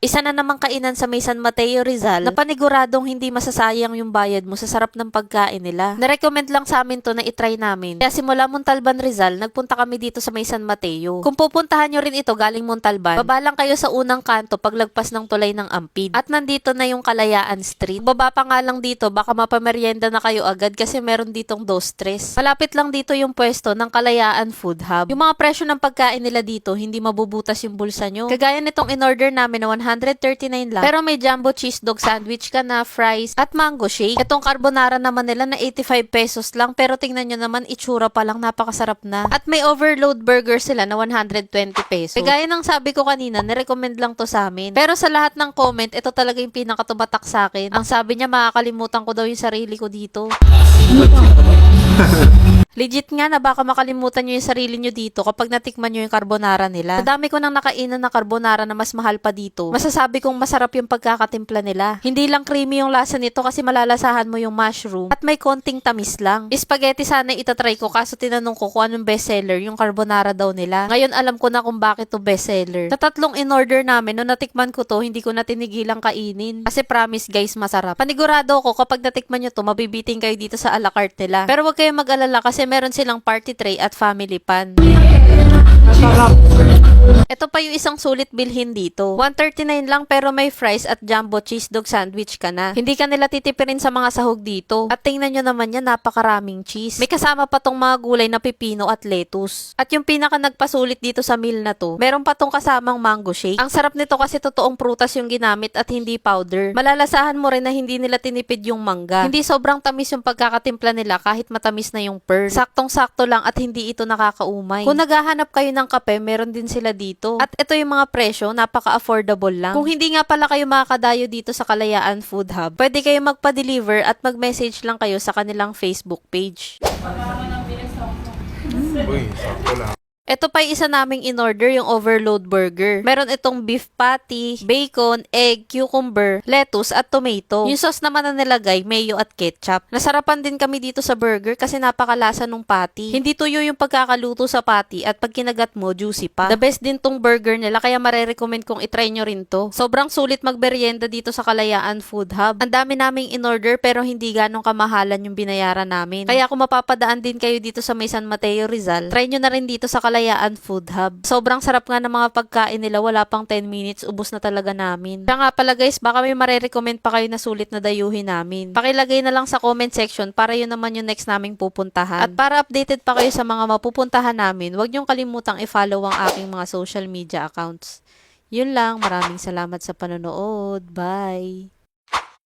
Isa na namang kainan sa may San Mateo Rizal na paniguradong hindi masasayang yung bayad mo sa sarap ng pagkain nila. Narecommend lang sa amin to na itry namin. Kaya simula Montalban Rizal, nagpunta kami dito sa may San Mateo. Kung pupuntahan nyo rin ito galing Montalban, baba lang kayo sa unang kanto paglagpas ng tulay ng Ampid. At nandito na yung Kalayaan Street. Baba pa nga lang dito, baka mapamerienda na kayo agad kasi meron ditong dos tres. Malapit lang dito yung pwesto ng Kalayaan Food Hub. Yung mga presyo ng pagkain nila dito, hindi mabubutas yung bulsa nyo. Kagaya nitong in-order namin na 139 lang. Pero may jumbo cheese dog sandwich ka na, fries, at mango shake. Itong carbonara naman nila na 85 pesos lang. Pero tingnan nyo naman, itsura pa lang, napakasarap na. At may overload burger sila na 120 pesos. Kagaya ng sabi ko kanina, nirecommend lang to sa amin. Pero sa lahat ng comment, ito talaga yung pinakatumatak sa akin. Ang sabi niya, makakalimutan ko daw yung sarili ko dito. Legit nga na baka makalimutan nyo yung sarili nyo dito kapag natikman nyo yung carbonara nila. Sa dami ko nang nakainan na carbonara na mas mahal pa dito, masasabi kong masarap yung pagkakatimpla nila. Hindi lang creamy yung lasa nito kasi malalasahan mo yung mushroom at may konting tamis lang. Spaghetti sana itatry ko kaso tinanong ko kung anong bestseller, yung carbonara daw nila. Ngayon alam ko na kung bakit to bestseller. Sa tatlong in-order namin, nung natikman ko to, hindi ko na tinigilang kainin. Kasi promise guys, masarap. Panigurado ko kapag natikman nyo to, mabibiting kayo dito sa a la carte nila. Pero wag kayong mag-alala kasi meron silang party tray at family pan. Ito pa yung isang sulit bilhin dito. 139 lang pero may fries at jumbo cheese dog sandwich ka na. Hindi ka nila titipirin sa mga sahog dito. At tingnan nyo naman yan, napakaraming cheese. May kasama pa tong mga gulay na pipino at lettuce. At yung pinaka nagpasulit dito sa meal na to, meron pa tong kasamang mango shake. Ang sarap nito kasi totoong prutas yung ginamit at hindi powder. Malalasahan mo rin na hindi nila tinipid yung mangga. Hindi sobrang tamis yung pagkakatimpla nila kahit matamis na yung pearl. Saktong-sakto lang at hindi ito nakakaumay. Kung naghahanap kayo ng kape, meron din sila dito. At ito yung mga presyo, napaka-affordable lang. Kung hindi nga pala kayo makakadayo dito sa Kalayaan Food Hub, pwede kayo magpa-deliver at mag-message lang kayo sa kanilang Facebook page. Uy, sakto lang. Ito pa yung isa naming in-order, yung overload burger. Meron itong beef patty, bacon, egg, cucumber, lettuce, at tomato. Yung sauce naman na nilagay, mayo at ketchup. Nasarapan din kami dito sa burger kasi napakalasa nung patty. Hindi tuyo yung pagkakaluto sa patty at pag kinagat mo, juicy pa. The best din tong burger nila kaya marerecommend kong itry nyo rin to. Sobrang sulit magberyenda dito sa Kalayaan Food Hub. Ang dami naming in-order pero hindi ganong kamahalan yung binayaran namin. Kaya kung mapapadaan din kayo dito sa may San Mateo Rizal, try nyo na rin dito sa Kalayaan Food Hub. Sobrang sarap nga ng mga pagkain nila, wala pang 10 minutes, ubos na talaga namin. Kaya nga pala guys, baka may marerecommend pa kayo na sulit na dayuhin namin. Pakilagay na lang sa comment section para yun naman yung next naming pupuntahan. At para updated pa kayo sa mga mapupuntahan namin, huwag niyong kalimutang i-follow ang aking mga social media accounts. Yun lang, maraming salamat sa panonood. Bye!